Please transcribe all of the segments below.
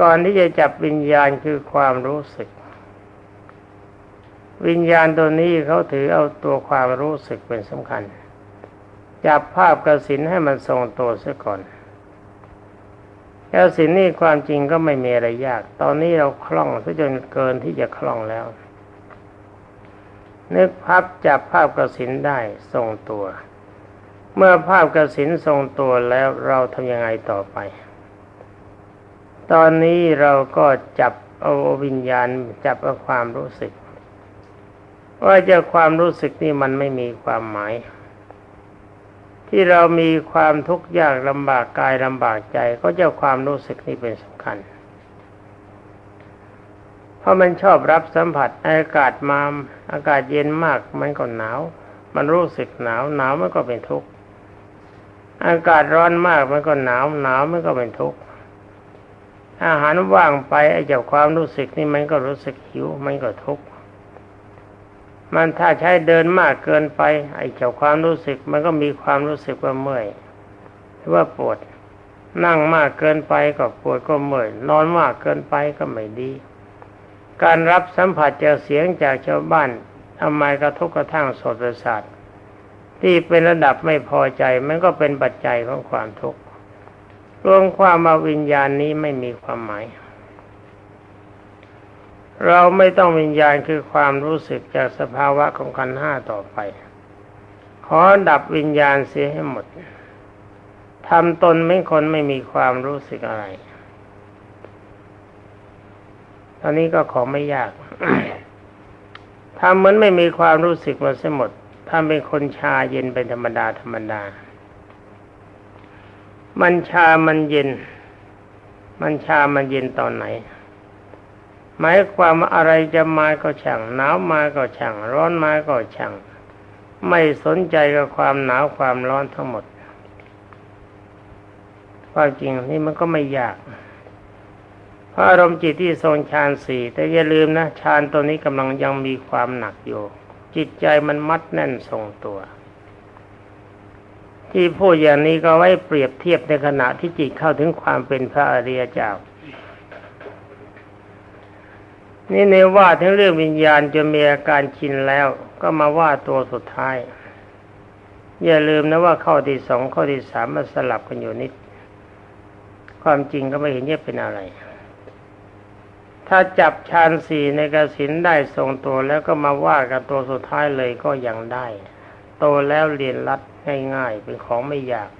ก่อนที่จะจับวิญญาณคือความรู้สึก วิญญาณตัวนี้เขาถือเอาตัวความรู้สึกเป็นสำคัญ จับภาพกระสินให้มันทรงตัวซะก่อนแล้วสินนี่ความจริงก็ไม่มีอะไรยาก ตอนนี้เราคล่องซะจนเกินที่จะคล่องแล้ว นึกภาพจับภาพกระสินได้ทรงตัว เมื่อภาพกระสินทรงตัวแล้วเราทำยังไงต่อไป ตอนนี้เราก็จับเอาวิญญาณจับเอาความรู้สึก ว่าจะความรู้สึกนี่มันไม่มีความหมาย ที่เรามีความทุกข์ยากลำบากกายลำบากใจ ก็จะความรู้สึกนี่เป็นสำคัญ เพราะมันชอบรับสัมผัสอากาศมาอากาศเย็นมากมันก็หนาว มันรู้สึกหนาวหนาวมันก็เป็นทุกข์อากาศร้อนมากมันก็หนาวหนาวมันก็เป็นทุกข์ อาหารว่างไปไอ้เจ้าความรู้สึกนี่มันก็รู้สึกหิวมันก็ทุกข์มันถ้าใช้เดินมากเกินไป ไอ้เจ้าความรู้สึก มันก็มีความรู้สึกว่าเมื่อยหรือว่าปวดนั่งมากเกินไปก็ปวดก็เมื่อยนอนมากเกินไปก็ไม่ดี การรับสัมผัสจากเสียงจากชาวบ้านทำไมกระทบกระทั่งโสตประสาทที่เป็นระดับไม่พอใจมันก็เป็นปัจจัยของความทุกข์ รวมความมาวิญญาณนี้ไม่มีความหมาย เราไม่ต้องวิญญาณคือความรู้สึกจากสภาวะของขันห้าต่อไป ขอดับวิญญาณเสียให้หมดทำตนไม่คนไม่มีความรู้สึกอะไรตอนนี้ก็ขอไม่ยากทำเหมือนไม่มีความรู้สึกมาเสียหมดถ้าเป็นคนชาเย็นเป็นธรรมดาธรรมดา มันชามันเย็น มันชามันเย็นตอนไหน หมายความว่าอะไรจะมาก็ช่างหนาวมาก็ช่างร้อนมาก็ช่างไม่สนใจกับความหนาวความร้อนทั้งหมดความจริงนี่มันก็ไม่ยากเพราะอารมณ์จิตที่ทรงฌานสี่แต่อย่าลืมนะฌานตัวนี้กำลังยังมีความหนักอยู่ จิตใจมันมัดแน่นทรงตัว ที่พูดอย่างนี้ก็ไว้เปรียบเทียบในขณะที่จิตเข้าถึงความเป็นพระอริยเจ้า นี่ในว่าทั้งเรื่องวิญญาณจะมีอาการชินแล้ว ก็มาว่าตัวสุดท้าย อย่าลืมนะว่าข้อที่สองข้อที่สามมันสลับกันอยู่นิด ความจริงก็ไม่เห็นจะเป็นอะไร ถ้าจับฌานสี่ในกสินได้ทรงตัวแล้วก็มาว่ากับตัวสุดท้ายเลยก็ยังได้ โตแล้วเรียนรัดง่ายๆเป็นของไม่ยาก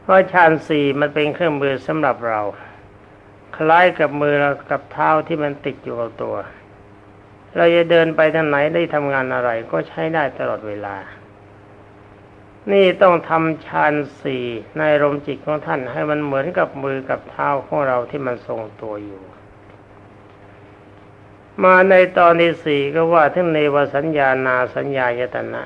เพราะฌานสี่มันเป็นเครื่องมือสำหรับเรา คล้ายกับมือกับเท้าที่มันติดอยู่กับตัว เราจะเดินไปทางไหนได้ทำงานอะไร ก็ใช้ได้ตลอดเวลา นี่ต้องทำฌานสี่ในลมจิตของท่านให้มันเหมือนกับมือกับเท้าของเราที่มันทรงตัวอยู่ มาในตอนที่สี่ก็ว่าทั้งเนวสัญญานาสัญญายตนะ